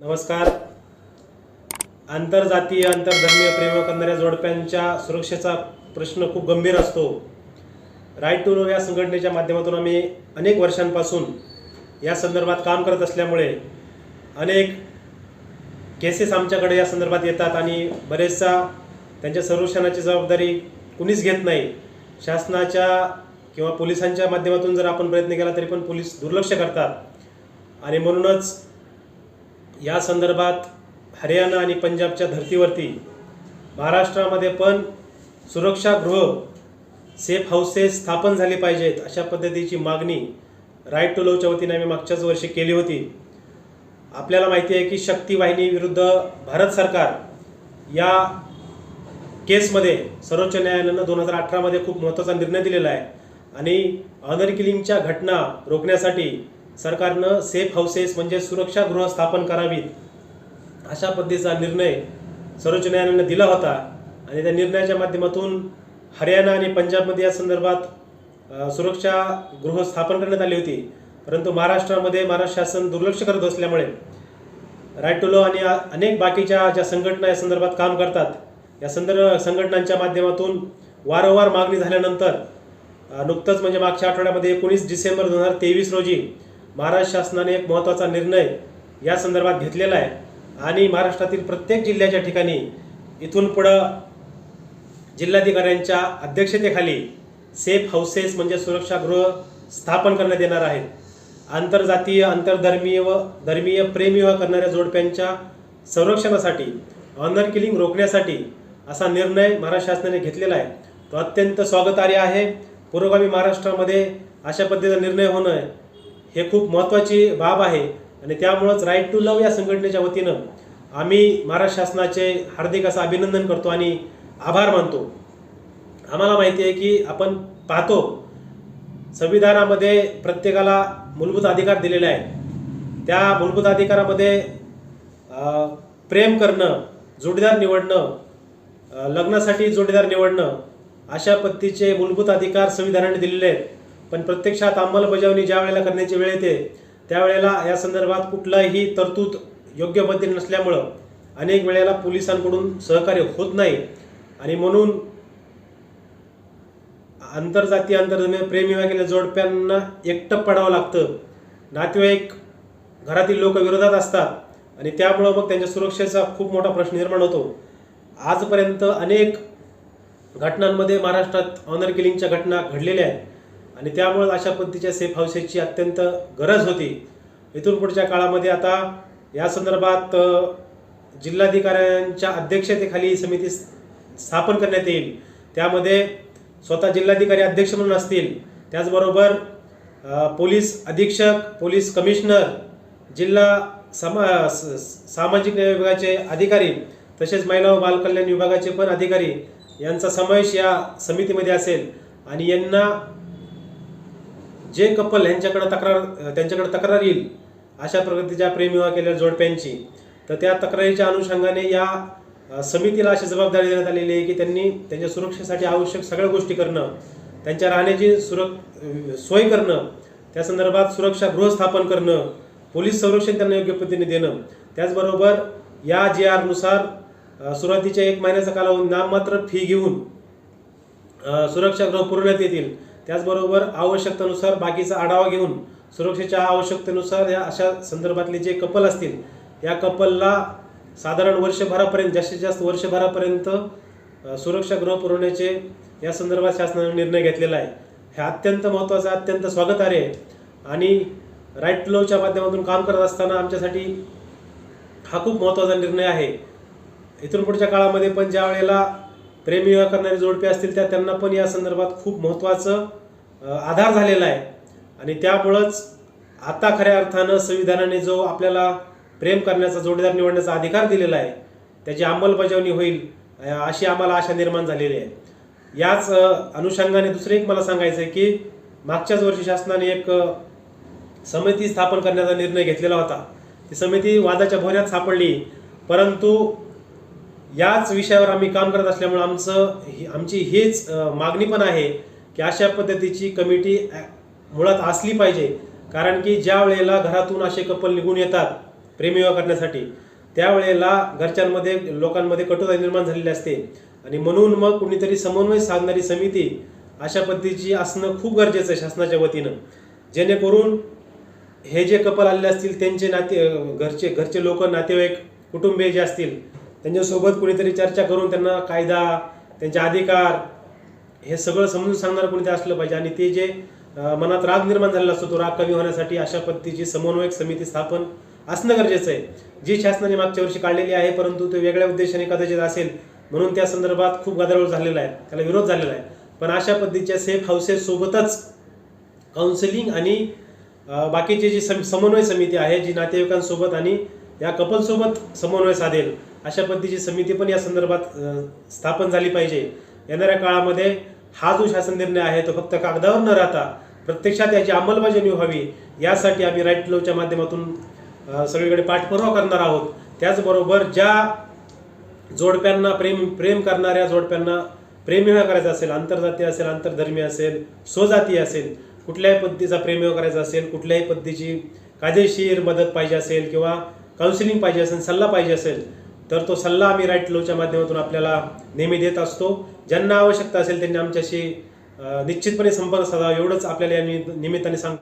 नमस्कार. आंतरजातीय आंतरधर्मीय प्रेम करणाऱ्या जोडप्यांच्या सुरक्षेचा प्रश्न खूप गंभीर असतो. राईट टू नो या संघटनेच्या माध्यमातून आम्ही अनेक वर्षांपासून या संदर्भात काम करत असल्यामुळे अनेक केसेस आमच्याकडे या संदर्भात येतात आणि बरेचसा त्यांच्या संरक्षणाची जबाबदारी कुणीच घेत नाही. शासनाच्या किंवा पोलिसांच्या माध्यमातून जर आपण प्रयत्न केला तरी पण पोलीस दुर्लक्ष करतात. आणि म्हणूनच या संदर्भात हरियाणा आणि पंजाबच्या धर्तीवरती महाराष्ट्रामध्ये पण सुरक्षागृह सेफ हाऊसेस स्थापन झाले पाहिजेत अशा पद्धतीची मागणी राईट टू लवच्या वतीने आम्ही मागच्याच वर्षी केली होती. आपल्याला माहिती आहे की शक्ती वाहिनी विरुद्ध भारत सरकार या केसमध्ये सर्वोच्च न्यायालयानं दोन हजार अठरामध्ये खूप महत्त्वाचा निर्णय दिलेला आहे. आणि ऑनर किलिंगच्या घटना रोखण्यासाठी सरकारनं सेफ हाऊसेस म्हणजे सुरक्षागृह स्थापन करावीत अशा पद्धतीचा निर्णय सर्वोच्च न्यायालयानं दिला होता. आणि त्या निर्णयाच्या माध्यमातून हरियाणा आणि पंजाबमध्ये या संदर्भात सुरक्षा सुरक्षागृह स्थापन करण्यात आली होती. परंतु महाराष्ट्रामध्ये महाराष्ट्र शासन दुर्लक्ष करत असल्यामुळे राईट टू लॉ आणि अनेक बाकीच्या ज्या संघटना या संदर्भात काम करतात या संदर्भ संघटनांच्या माध्यमातून वारंवार मागणी झाल्यानंतर नुकतंच म्हणजे मागच्या आठवड्यामध्ये एकोणीस डिसेंबर दोन हजार तेवीस रोजी महाराष्ट्र शासनाने एक महत्त्वाचा निर्णय या संदर्भात घेतलेला आहे. आणि महाराष्ट्रातील प्रत्येक जिल्ह्याच्या ठिकाणी इथून पुढं जिल्हाधिकाऱ्यांच्या अध्यक्षतेखाली सेफ हाऊसेस म्हणजे सुरक्षागृह स्थापन करण्यात येणार आहेत. आंतरजातीय आंतरधर्मीय व धर्मीय प्रेमविवाह करणाऱ्या जोडप्यांच्या संरक्षणासाठी ऑनर किलिंग रोखण्यासाठी असा निर्णय महाराष्ट्र शासनाने घेतलेला आहे. तो अत्यंत स्वागतार्ह आहे. पुरोगामी महाराष्ट्रामध्ये अशा पद्धतीचा निर्णय होणं हे खूप महत्त्वाची बाब आहे आणि त्यामुळंच राईट टू लव या संघटनेच्या वतीनं आम्ही महाराष्ट्र शासनाचे हार्दिक असं अभिनंदन करतो आणि आभार मानतो. आम्हाला माहिती आहे की आपण पाहतो संविधानामध्ये प्रत्येकाला मूलभूत अधिकार दिलेले आहेत. त्या मूलभूत अधिकारामध्ये प्रेम करणं जोडीदार निवडणं लग्नासाठी जोडीदार निवडणं अशा पद्धतीचे मूलभूत अधिकार संविधानाने दिलेले आहेत. पण प्रत्यक्षात अंमलबजावणी ज्या वेळेला करण्याची वेळ येते त्यावेळेला या संदर्भात कुठलाही तरतूद योग्य पद्धतीने नसल्यामुळं अनेक वेळेला पोलिसांकडून सहकार्य होत नाही. आणि म्हणून आंतरजातीय आंतरधर्मीय प्रेमविवाह केलेल्या जोडप्यांना एकटं पडावं लागतं. नातेवाईक घरातील लोक विरोधात असतात आणि त्यामुळं मग त्यांच्या सुरक्षेचा खूप मोठा प्रश्न निर्माण होतो. आजपर्यंत अनेक घटनांमध्ये महाराष्ट्रात ऑनर किलिंगच्या घटना घडलेल्या आहेत. आणि त्यामुळं अशा पद्धतीच्या सेफ हाऊसेसची अत्यंत गरज होती. इथून पुढच्या काळामध्ये आता या संदर्भात जिल्हाधिकाऱ्यांच्या अध्यक्षतेखाली ही समिती स्थापन करण्यात येईल. त्यामध्ये स्वतः जिल्हाधिकारी अध्यक्ष म्हणून असतील. त्याचबरोबर पोलीस अधीक्षक पोलीस कमिशनर जिल्हा समा स- सामाजिक न्याय विभागाचे अधिकारी तसेच महिला व बालकल्याण विभागाचे पण अधिकारी यांचा समावेश या समितीमध्ये असेल. आणि यांना जे कपल यांच्याकडे तक्रार त्यांच्याकडे तक्रार येईल अशा प्रगतीच्या प्रेमविवाह केलेल्या जोडप्यांची तर त्या तक्रारीच्या अनुषंगाने या समितीला अशी जबाबदारी देण्यात आलेली आहे की त्यांनी त्यांच्या सुरक्षेसाठी आवश्यक सगळ्या गोष्टी करणं त्यांच्या राहण्याची सुरक सोय करणं त्या संदर्भात सुरक्षागृह स्थापन करणं पोलीस संरक्षण त्यांना योग्य पद्धतीने देणं त्याचबरोबर या जे आरनुसार सुरुवातीच्या एक महिन्याचा कालावधी नाममात्र फी घेऊन सुरक्षा सुरक्षागृह पुरवण्यात येतील. त्याचबरोबर आवश्यकतेनुसार बाकीचा आढावा घेऊन सुरक्षेच्या आवश्यकतेनुसार या अशा संदर्भातले जे कपल असतील या कपलला साधारण वर्षभरापर्यंत जास्तीत जास्त वर्षभरापर्यंत सुरक्षा सुरक्षागृह पुरवण्याचे या संदर्भात शासनाने निर्णय घेतलेला आहे. हे अत्यंत महत्त्वाचं अत्यंत स्वागतार्ह आहे. आणि राईट टू माध्यमातून काम करत असताना आमच्यासाठी हा खूप महत्त्वाचा निर्णय आहे. इथून पुढच्या काळामध्ये पण ज्या वेळेला प्रेमविवाह करणारे जोडपे असतील त्या त्यांना पण या संदर्भात खूप महत्त्वाचं आधार झालेला आहे. आणि त्यामुळंच आता खऱ्या अर्थानं संविधानाने जो आपल्याला प्रेम करण्याचा जोडीदार निवडण्याचा अधिकार दिलेला आहे त्याची अंमलबजावणी होईल अशी आम्हाला आशा निर्माण झालेली आहे. याच अनुषंगाने दुसरं एक मला सांगायचं आहे की मागच्याच वर्षी शासनाने एक समिती स्थापन करण्याचा निर्णय घेतलेला होता. ती समिती वादाच्या भोऱ्यात सापडली परंतु याच विषयावर आम्ही काम करत असल्यामुळे आमचं ही- आमची हीच मागणी पण आहे की अशा पद्धतीची कमिटी मुळात असली पाहिजे. कारण की ज्या वेळेला घरातून असे कपल निघून येतात प्रेमविवाह करण्यासाठी त्यावेळेला घरच्यांमध्ये लोकांमध्ये कटुता निर्माण झालेली असते. आणि म्हणून मग कुणीतरी समन्वय साधणारी समिती अशा पद्धतीची असणं खूप गरजेचं आहे शासनाच्या वतीनं. जेणेकरून हे जे कपल आलेले असतील त्यांचे नाते घरचे घरचे लोक नातेवाईक कुटुंबीय जे असतील त्यांच्यासोबत कुणीतरी चर्चा करून त्यांना कायदा त्यांचे अधिकार हे सगळं समजून सांगणार कोणीतरी असलं पाहिजे. आणि ते जे मनात राग निर्माण झालेला असतो तो राग कमी होण्यासाठी अशा पद्धतीची समन्वयक समिती स्थापन असणं गरजेचं आहे. जी शासनाने मागच्या वर्षी काढलेली आहे परंतु ते वेगळ्या उद्देशाने कदाचित असेल म्हणून त्या संदर्भात खूप गदारोळ झालेला आहे. त्याला विरोध झालेला आहे. पण अशा पद्धतीच्या सेफ हाऊसेस सोबतच काउन्सिलिंग आणि बाकीचे बाकीची जी सम समन्वय समिती आहे जी नातेवाईकांसोबत आणि या कपलसोबत समन्वय साधेल अशा पद्धतीची समिती पण या संदर्भात स्थापन झाली पाहिजे. येणाऱ्या काळामध्ये हा जो शासन निर्णय आहे तो फक्त कागदावर न राहता प्रत्यक्षात याची अंमलबजावणी व्हावी यासाठी आम्ही राईट लॉच्या माध्यमातून सगळीकडे पाठपुरावा करणार आहोत. त्याचबरोबर ज्या जोडप्यांना प्रेम प्रेम करणाऱ्या जोडप्यांना प्रेमविवाह करायचा असेल आंतरजातीय असेल आंतरधर्मीय असेल स्वजातीय असेल कुठल्याही पद्धतीचा प्रेमविवाह करायचा असेल कुठल्याही पद्धतीची कायदेशीर मदत पाहिजे असेल किंवा काउन्सिलिंग पाहिजे असेल सल्ला पाहिजे असेल तर तो सल्ला आम्ही राईट लॉच्या माध्यमातून आपल्याला नेहमी देत असतो. ज्यांना आवश्यकता असेल त्यांनी आमच्याशी निश्चितपणे संपर्क साधावा एवढंच आपल्याला या नि- निमित्ताने सांग